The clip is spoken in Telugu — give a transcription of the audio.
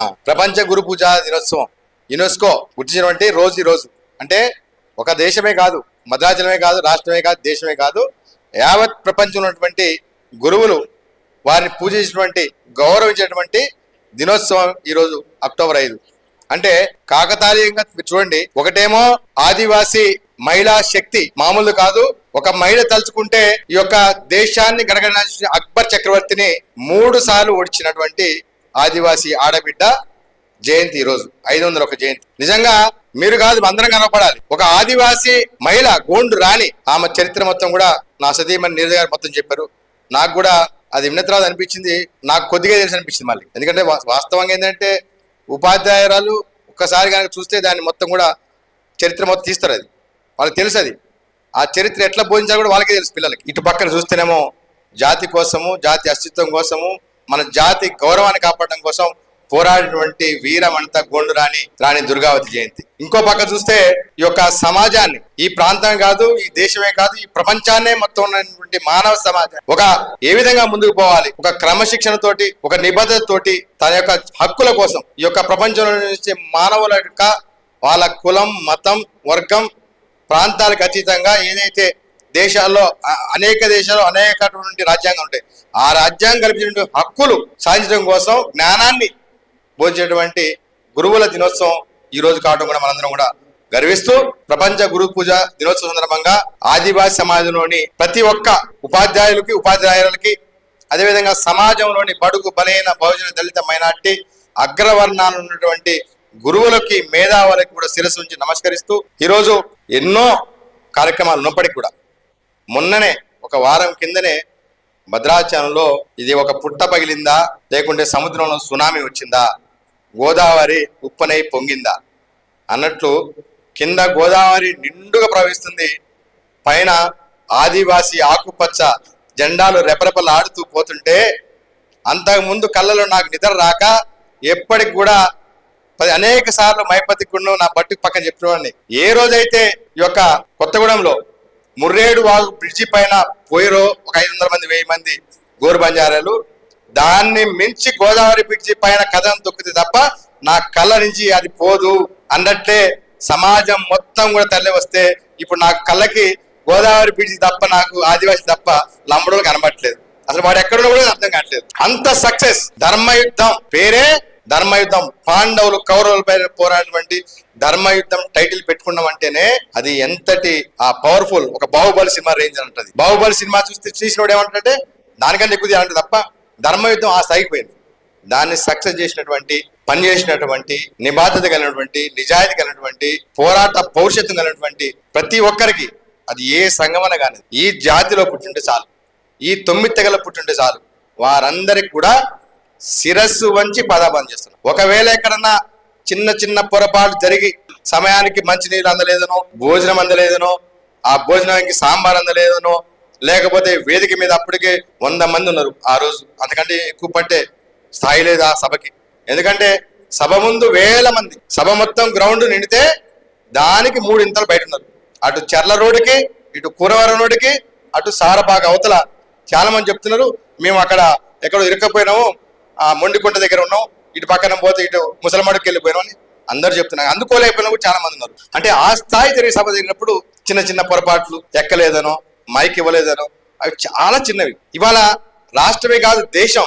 ప్రపంచ గురు పూజా దినోత్సవం. యునెస్కో గుర్తించినటువంటి రోజు ఈ రోజు. అంటే ఒక దేశమే కాదు మద్రాజలమే కాదు రాష్ట్రమే కాదు దేశమే కాదు యావత్ ప్రపంచంలో ఉన్నటువంటి గురువులు వారిని పూజించినటువంటి గౌరవించేటువంటి దినోత్సవం ఈరోజు అక్టోబర్ ఐదు. అంటే కాకతాళీయంగా చూడండి ఒకటేమో ఆదివాసి మహిళా శక్తి మామూలు కాదు ఒక మహిళ తలుచుకుంటే ఈ యొక్క దేశాన్ని గడగడాల్సిన అక్బర్ చక్రవర్తిని మూడు సార్లు ఓడిచినటువంటి ఆదివాసి ఆడబిడ్డ జయంతి ఈ రోజు ఐదు వందల ఒక జయంతి. నిజంగా మీరు కాదు అందరం కనపడాలి ఒక ఆదివాసి మహిళ గోండు రాణి ఆమె చరిత్ర మొత్తం కూడా నా సతీమణి నీరజ గారు మొత్తం చెప్పారు. నాకు కూడా అది విన్న తర్వాత అనిపించింది నాకు కొద్దిగా తెలిసి అనిపించింది మళ్ళీ. ఎందుకంటే వాస్తవంగా ఏంటంటే ఉపాధ్యాయురాలు ఒక్కసారి కనుక చూస్తే దాన్ని మొత్తం కూడా చరిత్ర మొత్తం తీస్తారు అది. వాళ్ళకి తెలుసు అది. ఆ చరిత్ర ఎట్లా బోధించాలో కూడా వాళ్ళకే తెలుసు పిల్లలకి. ఇటు పక్కన చూస్తేనేమో జాతి కోసము జాతి అస్తిత్వం కోసము మన జాతి గౌరవాన్ని కాపాడడం కోసం పోరాడినటువంటి వీరమంత గోండు రాణి రాణి దుర్గావతి జయంతి. ఇంకో పక్క చూస్తే ఈ యొక్క సమాజాన్ని ఈ ప్రాంతం కాదు ఈ దేశమే కాదు ఈ ప్రపంచాన్నే మొత్తం ఉన్నటువంటి మానవ సమాజం. ఒక ఏ విధంగా ముందుకు పోవాలి? ఒక క్రమశిక్షణ తోటి ఒక నిబద్ధత తోటి తన యొక్క హక్కుల కోసం ఈ యొక్క ప్రపంచంలో నుంచి మానవుల యొక్క వాళ్ళ కులం మతం వర్గం ప్రాంతాలకు అతీతంగా ఏదైతే దేశాల్లో అనేక దేశాల్లో అనేకటువంటి రాజ్యాంగం ఉంటాయి. ఆ రాజ్యాంగం కల్పించిన హక్కులు సాధించడం కోసం జ్ఞానాన్ని బోధించేటువంటి గురువుల దినోత్సవం ఈ రోజు కావడం కూడా మనందరం కూడా గర్విస్తూ ప్రపంచ గురు పూజ దినోత్సవం సందర్భంగా ఆదివాసి సమాజంలోని ప్రతి ఒక్క ఉపాధ్యాయులకి ఉపాధ్యాయులకి అదేవిధంగా సమాజంలోని బడుగు బలైన బహుజన దళిత మైనార్టీ అగ్రవర్ణాలు ఉన్నటువంటి గురువులకి మేధావులకి కూడా శిరస్సు నుంచి నమస్కరిస్తూ ఈరోజు ఎన్నో కార్యక్రమాలు ఉన్నప్పటికీ కూడా మొన్ననే ఒక వారం కిందనే భద్రాచలంలో ఇది ఒక పుట్ట పగిలిందా? లేకుంటే సముద్రంలో సునామీ వచ్చిందా? గోదావరి ఉప్పనై పొంగిందా? అన్నట్లు కింద గోదావరి నిండుగా ప్రవహిస్తుంది. పైన ఆదివాసి ఆకుపచ్చ జెండాలు రెపరెపలాడుతూ పోతుంటే అంతకుముందు కళ్ళలో నాకు నిద్ర రాక ఎప్పటికి కూడా పది అనేక సార్లు మైపతికుండు నా బట్టు పక్కన చెప్పినవాడిని ఏ రోజైతే ఈ యొక్క కొత్తగూడెంలో ముర్రేడు వాగు బ్రిడ్జి పైన పోయిరో ఒక ఐదు వందల మంది వెయ్యి మంది గోరు బంజారాలు. దాన్ని మించి గోదావరి బ్రిడ్జి పైన కథనం తొక్కితే తప్ప నా కళ్ళ నుంచి అది పోదు. అన్నట్లే సమాజం మొత్తం కూడా తల్లి వస్తే ఇప్పుడు నా కళ్ళకి గోదావరి బ్రిడ్జి తప్ప నాకు ఆదివాసి తప్ప లంబడోలు కనబడట్లేదు. అసలు వాడు ఎక్కడున్నా కూడా అర్థం కావట్లేదు. అంత సక్సెస్. ధర్మయుద్ధం. పేరే ధర్మయుద్ధం పాండవులు కౌరవుల పైన పోరాడినటువంటి ధర్మయుద్ధం టైటిల్ పెట్టుకున్నాం అంటేనే అది ఎంతటి ఆ పవర్ఫుల్ ఒక బాహుబలి సినిమా రేంజ్ అంటది బాహుబలి సినిమా చూస్తే చూసినోడు ఏమంటే దానికంటే ఎక్కువ అంటే తప్ప ధర్మయుద్ధం ఆ సాగిపోయింది దాన్ని సక్సెస్ చేసినటువంటి పని చేసినటువంటి నిబాధత కలిగినటువంటి నిజాయితీ కలిగినటువంటి పోరాట పౌరుషత్వం కలిగినటువంటి ప్రతి ఒక్కరికి అది ఏ సంగమన కానీ ఈ జాతిలో పుట్టింటే చాలు. ఈ తొమ్మిది తెగల పుట్టింటే చాలు. వారందరికి కూడా శిరస్సు వంచి పదాబంధం చేస్తున్నారు. ఒకవేళ ఎక్కడన్నా చిన్న చిన్న పొరపాటు జరిగి సమయానికి మంచి నీళ్ళు అందలేదనో భోజనం అందలేదనో ఆ భోజనానికి సాంబార్ అందలేదనో లేకపోతే వేదిక మీద అప్పటికే వంద మంది ఉన్నారు ఆ రోజు. అందుకంటే ఎక్కువ పట్టే స్థాయి లేదు ఆ సభకి. ఎందుకంటే సభ ముందు వేల మంది సభ మొత్తం గ్రౌండ్ నిండితే దానికి మూడు ఇంతలు బయట ఉన్నారు. అటు చెర్ల రోడ్డుకి ఇటు కూరవరం రోడ్డుకి అటు సారబాగ అవతల చాలా మంది చెప్తున్నారు మేము అక్కడ ఎక్కడో ఇరుక్కపోయినాము ఆ మొండికుంట దగ్గర ఉన్నాం. ఇటు పక్కన పోతే ఇటు ముసలమాడికి వెళ్ళిపోయినాం అని అందరు చెప్తున్నారు. అందుకోలేకపోయినా కూడా చాలా మంది ఉన్నారు. అంటే ఆ స్థాయి జరిగే సభ జరిగినప్పుడు చిన్న చిన్న పొరపాట్లు ఎక్కలేదనో మైక్ ఇవ్వలేదనో అవి చాలా చిన్నవి. ఇవాళ రాష్ట్రమే కాదు దేశం.